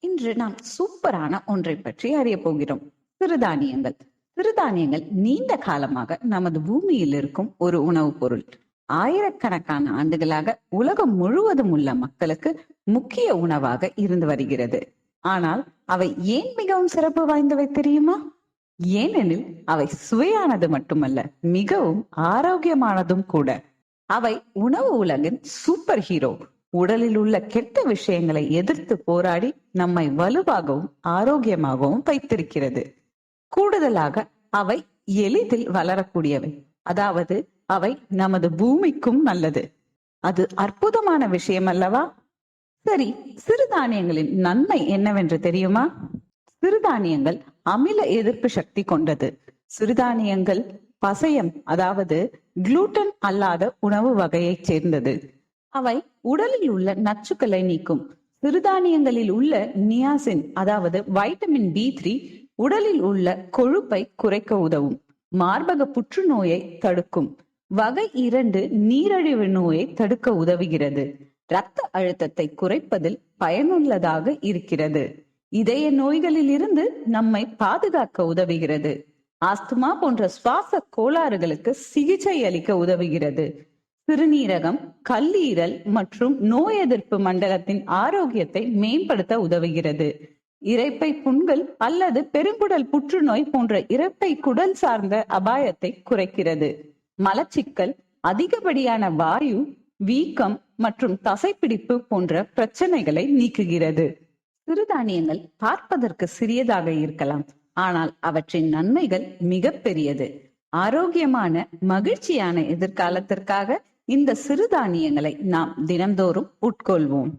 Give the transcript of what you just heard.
இன்று நாம் சூப்பரான ஒன்றை பற்றி அறிய போகிறோம். சிறுதானியங்கள். சிறுதானியங்கள் நீண்ட காலமாக நமது பூமியில் இருக்கும் ஒரு உணவுப் பொருள். ஆயிரக்கணக்கான ஆண்டுகளாக உலகம் முழுவதும் உள்ள மக்களுக்கு முக்கிய உணவாக இருந்து வருகிறது. ஆனால் அவை ஏன் மிகவும் சிறப்பு வாய்ந்தவை தெரியுமா? ஏனெனில் அவை சுவையானது மட்டுமல்ல மிகவும் ஆரோக்கியமானதும் கூட. அவை உணவு உலகின் சூப்பர் ஹீரோ. உடலில் உள்ள கெட்ட விஷயங்களை எதிர்த்து போராடி நம்மை வலுவாகவும் ஆரோக்கியமாகவும் வைத்திருக்கிறது. கூடுதலாக அவை எளிதில் வளரக்கூடியவை. அதாவது அவை நமது பூமிக்கும் நல்லது. அது அற்புதமான விஷயம் அல்லவா? சரி சிறுதானியங்களின் நன்மை என்னவென்று தெரியுமா? சிறுதானியங்கள் அமில எதிர்ப்பு சக்தி கொண்டது. சிறுதானியங்கள் பசையம் அதாவது குளூட்டன் அல்லாத உணவு வகையைச் சேர்ந்தது. அவை உடலில் உள்ள நச்சுக்களை நீக்கும். சிறுதானியங்களில் உள்ள நியாசின் அதாவது வைட்டமின் பி த்ரீ உடலில் உள்ள கொழுப்பை குறைக்க உதவும். மார்பக புற்றுநோயை தடுக்கும். வகை இரண்டு நீரழிவு நோயை தடுக்க உதவுகிறது. இரத்த அழுத்தத்தை குறைப்பதில் பயனுள்ளதாக இருக்கிறது. இதய நோய்களில் இருந்து நம்மை பாதுகாக்க உதவுகிறது. ஆஸ்துமா போன்ற சுவாச கோளாறுகளுக்கு சிகிச்சை அளிக்க உதவுகிறது. சிறுநீரகம் கல்லீரல் மற்றும் நோய் எதிர்ப்பு மண்டலத்தின் ஆரோக்கியத்தை மேம்படுத்த உதவுகிறது. இறைப்பை புண்கள் அல்லது பெருங்குடல் புற்றுநோய் போன்ற இறப்பை குடல் சார்ந்த அபாயத்தை குறைக்கிறது. மலச்சிக்கல் அதிகப்படியான வாயு வீக்கம் மற்றும் தசைப்பிடிப்பு போன்ற பிரச்சனைகளை நீக்குகிறது. சிறுதானியங்கள் பார்ப்பதற்கு சிறியதாக இருக்கலாம் ஆனால் அவற்றின் நன்மைகள் மிக பெரியது. ஆரோக்கியமான மகிழ்ச்சியான எதிர்காலத்திற்காக இந்த சிறுதானியங்களை நாம் தினந்தோறும் உட்கொள்வோம்.